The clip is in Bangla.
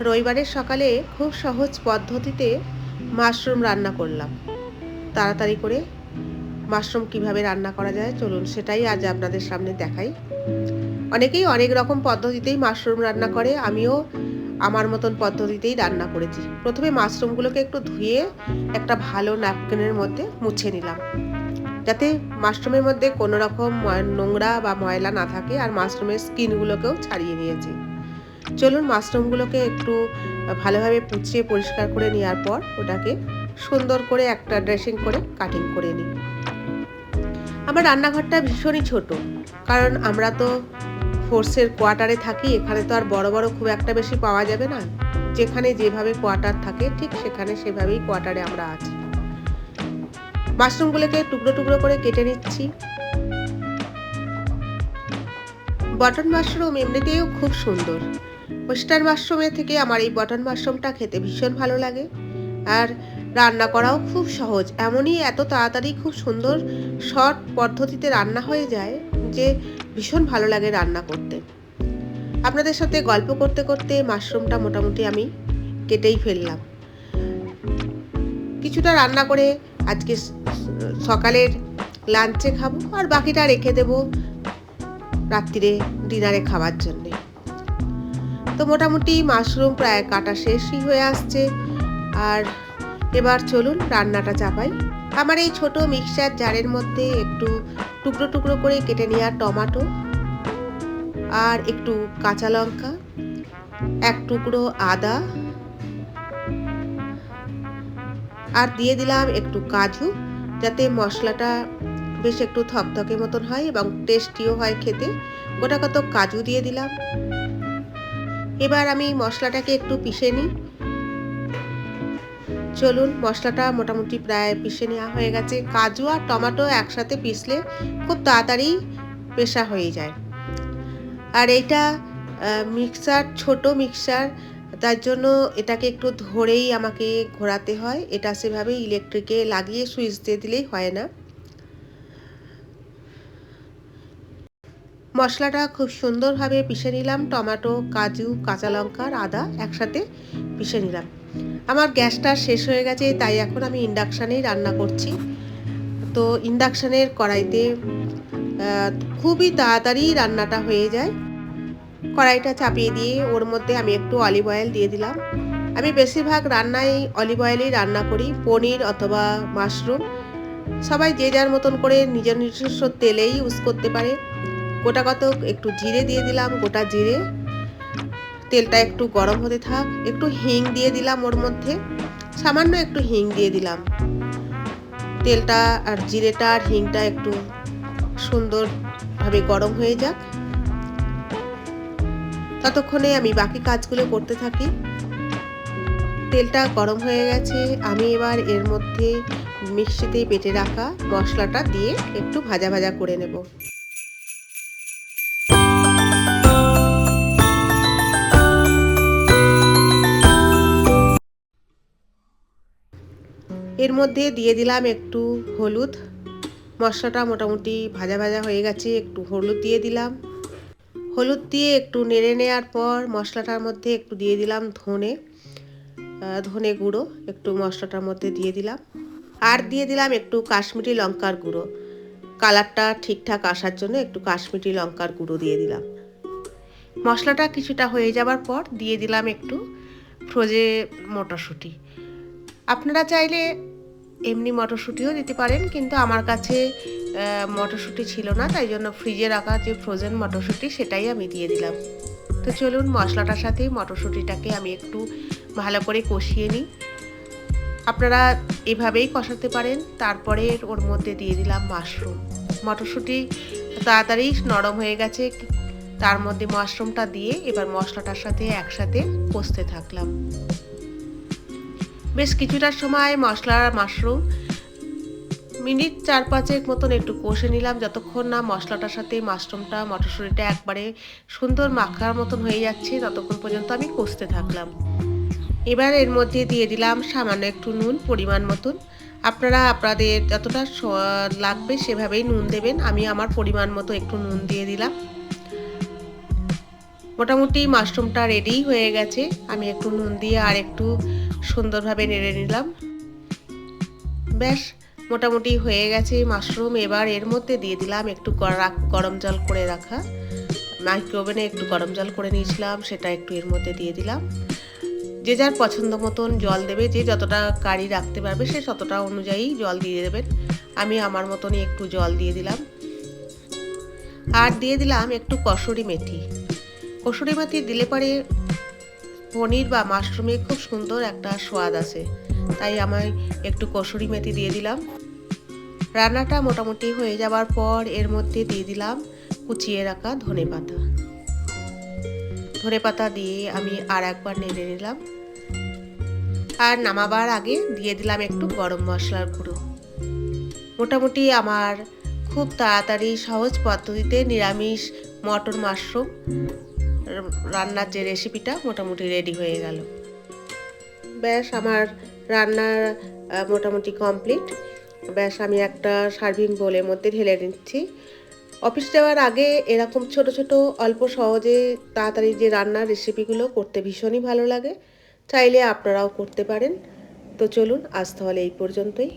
রবিবারের সকালে খুব সহজ পদ্ধতিতে মাশরুম রান্না করলাম। তাড়াতাড়ি করে মাশরুম কীভাবে রান্না করা যায় চলুন সেটাই আজ আপনাদের সামনে দেখাই। অনেকেই অনেক রকম পদ্ধতিতেই মাশরুম রান্না করে, আমিও আমার মতন পদ্ধতিতেই রান্না করেছি। প্রথমে মাশরুমগুলোকে একটু ধুয়ে একটা ভালো ন্যাপকিনের মধ্যে মুছে নিলাম। যাতে মাশরুমের মধ্যে কোনো রকম নোংরা বা ময়লা না থাকে আর মাশরুমের স্কিনগুলোকেও ছাড়িয়ে নিয়েছি। চলুন মাশরুমগুলোকে একটু ভালোভাবে পুচিয়ে পরিষ্কার করে নেওয়ার পর ওটাকে সুন্দর করে একটা ড্রেসিং করে কাটিং করে নিই। আমার রান্নাঘরটা ভীষণই ছোট, কারণ আমরা তো ফোর্সের কোয়ার্টারে থাকি, এখানে তো আর বড় বড় খুব একটা বেশি পাওয়া যাবে না। যেখানে যেভাবে কোয়ার্টার থাকে, ঠিক সেখানে সেভাবেই কোয়ার্টারে আমরা আছি। মাশরুমগুলোকে টুকরো টুকরো করে কেটে নিচ্ছি। বটন মাশরুম এমনিতেও খুব সুন্দর। ওয়েস্টার্ন মাশরুমের থেকে আমার এই বটন মাশরুমটা খেতে ভীষণ ভালো লাগে। আর রান্না করাও খুব সহজ, এমনই এত তাড়াতাড়ি খুব সুন্দর, শর্ট পদ্ধতিতে রান্না হয়ে যায় যে ভীষণ ভালো লাগে রান্না করতে। আপনাদের সাথে গল্প করতে করতে মাশরুমটা মোটামুটি আমি কেটেই ফেললাম। কিছুটা রান্না করে আজকে সকালের লাঞ্চে খাব আর বাকিটা রেখে দেব রাত্রিরে ডিনারে খাওয়ার জন্যে। তো মোটামুটি মাশরুম প্রায় কাটা শেষই হয়ে আসছে। আর এবার চলুন রান্নাটা চাপাই। আমার এই ছোট মিক্সচার জারের মধ্যে একটু টুকরো টুকরো করে কেটে নেওয়া টমাটো আর একটু কাঁচা লঙ্কা, এক টুকরো আদা আর দিয়ে দিলাম একটু কাজু, যাতে মশলাটা বেশ একটু থকথকে মতন হয় এবং টেস্টিও হয় খেতে। গোটা কত কাজু দিয়ে দিলাম। এবার আমি মশলাটাকে একটু পিষে নিই। চলুন, মশলাটা মোটামুটি প্রায় পিষে নেওয়া হয়ে গেছে। কাজু আর টমেটো একসাথে পিষলে খুব তাড়াতাড়ি পেশা হয়ে যায়। আর এইটা মিক্সার, ছোট মিক্সার, তার জন্য এটাকে একটু ধরেই আমাকে ঘোরাতে হয়। এটা সেভাবে ইলেকট্রিকে লাগিয়ে সুইচ দিয়ে দিলেই হয় না। মশলাটা খুব সুন্দরভাবে পিষে নিলাম, টমেটো, কাজু, কাঁচা লঙ্কা আদা একসাথে পিষে নিলাম। আমার গ্যাসটা শেষ হয়ে গেছে, তাই এখন আমি ইন্ডাকশানেই রান্না করছি। তো ইন্ডাকশানের কড়াইতে খুবই তাড়াতাড়ি রান্নাটা হয়ে যায়। কড়াইটা চাপিয়ে দিয়ে ওর মধ্যে আমি একটু অলিভ অয়েল দিয়ে দিলাম। আমি বেশিরভাগ রান্নায় অলিভ অয়েলেই রান্না করি, পনির অথবা মাশরুম। সবাই যে যার মতন করে নিজের নিজস্ব তেলেই ইউজ করতে পারে। গোটা কত একটু জিরে দিয়ে দিলাম, গোটা জিরে। তেলটা একটু গরম হতে থাক, একটু হিং দিয়ে দিলাম ওর মধ্যে, সামান্য একটু হিং দিয়ে দিলাম। তেলটা আর জিরেটা আর হিংটা একটু সুন্দরভাবে গরম হয়ে যাক। ততক্ষণে আমি বাকি কাজগুলো করতে থাকি। তেলটা গরম হয়ে গেছে, আমি এবার এর মধ্যে মিক্সিতে বেটে রাখা মশলাটা দিয়ে একটু ভাজা ভাজা করে নেব। এর মধ্যে দিয়ে দিলাম একটু হলুদ। মশলাটা মোটামুটি ভাজা ভাজা হয়ে গেছে, একটু হলুদ দিয়ে দিলাম। হলুদ দিয়ে একটু নেড়ে নেওয়ার পর মশলাটার মধ্যে একটু দিয়ে দিলাম ধনে ধনে গুঁড়ো, একটু মশলাটার মধ্যে দিয়ে দিলাম। আর দিয়ে দিলাম একটু কাশ্মীরি লঙ্কার গুঁড়ো। কালারটা ঠিকঠাক আসার জন্য একটু কাশ্মীরি লঙ্কার গুঁড়ো দিয়ে দিলাম। মশলাটা কিছুটা হয়ে যাবার পর দিয়ে দিলাম একটু ফ্রোজে মটরশুঁটি। আপনারা চাইলে এমনি মটরশুঁটিও দিতে পারেন, কিন্তু আমার কাছে মটরশুঁটি ছিল না, তাই জন্য ফ্রিজে রাখা যে ফ্রোজেন মটরশুঁটি সেটাই আমি দিয়ে দিলাম। তো চলুন মশলাটার সাথে মটরশুঁটিটাকে আমি একটু ভালো করে কষিয়ে নিই। আপনারা এভাবেই কষাতে পারেন, তারপরে ওর মধ্যে দিয়ে দিলাম মাশরুম মটরশুঁটি তাড়াতাড়ি নরম হয়ে গেছে, তার মধ্যে মাশরুমটা দিয়ে এবার মশলাটার সাথে একসাথে কষতে থাকলাম। বেশ কিছুটা সময় মশলা মাশরুম, মিনিট চার পাঁচেক মতন একটু কষে নিলাম যতক্ষণ না মশলাটার সাথে মাশরুমটা, মটরশুঁটিটা একবারে সুন্দর মাখার মতন হয়ে যাচ্ছে, ততক্ষণ পর্যন্ত আমি কষতে থাকলাম। এবার এর মধ্যে দিয়ে দিলাম সামান্য একটু নুন পরিমাণ মতন। আপনারা, আপনাদের যতটা লাগবে সেভাবেই নুন দেবেন। আমি আমার পরিমাণ মতো একটু নুন দিয়ে দিলাম। মোটামুটি মাশরুমটা রেডি হয়ে গেছে। আমি একটু নুন দিয়ে আর একটু সুন্দরভাবে নেড়ে নিলাম। ব্যাস মোটামুটি হয়ে গেছে মাশরুম। এবার এর মধ্যে দিয়ে দিলাম একটু গরম জল করে রাখা। মাইক্রোওভেনে একটু গরম জল করে নিয়েছিলাম, সেটা একটু এর মধ্যে দিয়ে দিলাম। যে যার পছন্দ মতন জল দেবে, যে যতটা কারি রাখতে পারবে, সে ততটা অনুযায়ী জল দিয়ে দেবেন। আমি আমার মতনই একটু জল দিয়ে দিলাম। আর দিয়ে দিলাম একটু কসুরি মেথি। কসুরি দিলে পরে পনির বা মাশরুমে খুব সুন্দর একটা স্বাদ আছে। তাই আমায় একটু কসুরি মেথি দিয়ে দিলাম। রান্নাটা মোটামুটি হয়ে যাওয়ার পর এর মধ্যে দিয়ে দিলাম কুচিয়ে রাখা ধনে পাতা। ধনে পাতা দিয়ে আমি আর একবার নেড়ে নিলাম। আর নামাবার আগে দিয়ে দিলাম একটু গরম মশলার গুঁড়ো। মোটামুটি আমার খুব তাড়াতাড়ি সহজ পদ্ধতিতে নিরামিষ মটর মাশরুম রান্নার যে রেসিপিটা মোটামুটি রেডি হয়ে গেল। ব্যাস, আমার রান্নার মোটামুটি কমপ্লিট ব্যাস, আমি একটা সার্ভিং বোলের মধ্যে ঢেলে নিচ্ছি। অফিস যাওয়ার আগে এরকম ছোট ছোট, অল্প সহজে তাড়াতাড়ি যে রান্নার রেসিপিগুলো করতে ভীষণই ভালো লাগে। চাইলে আপনারাও করতে পারেন। তো চলুন, আজ তাহলে এই পর্যন্তই।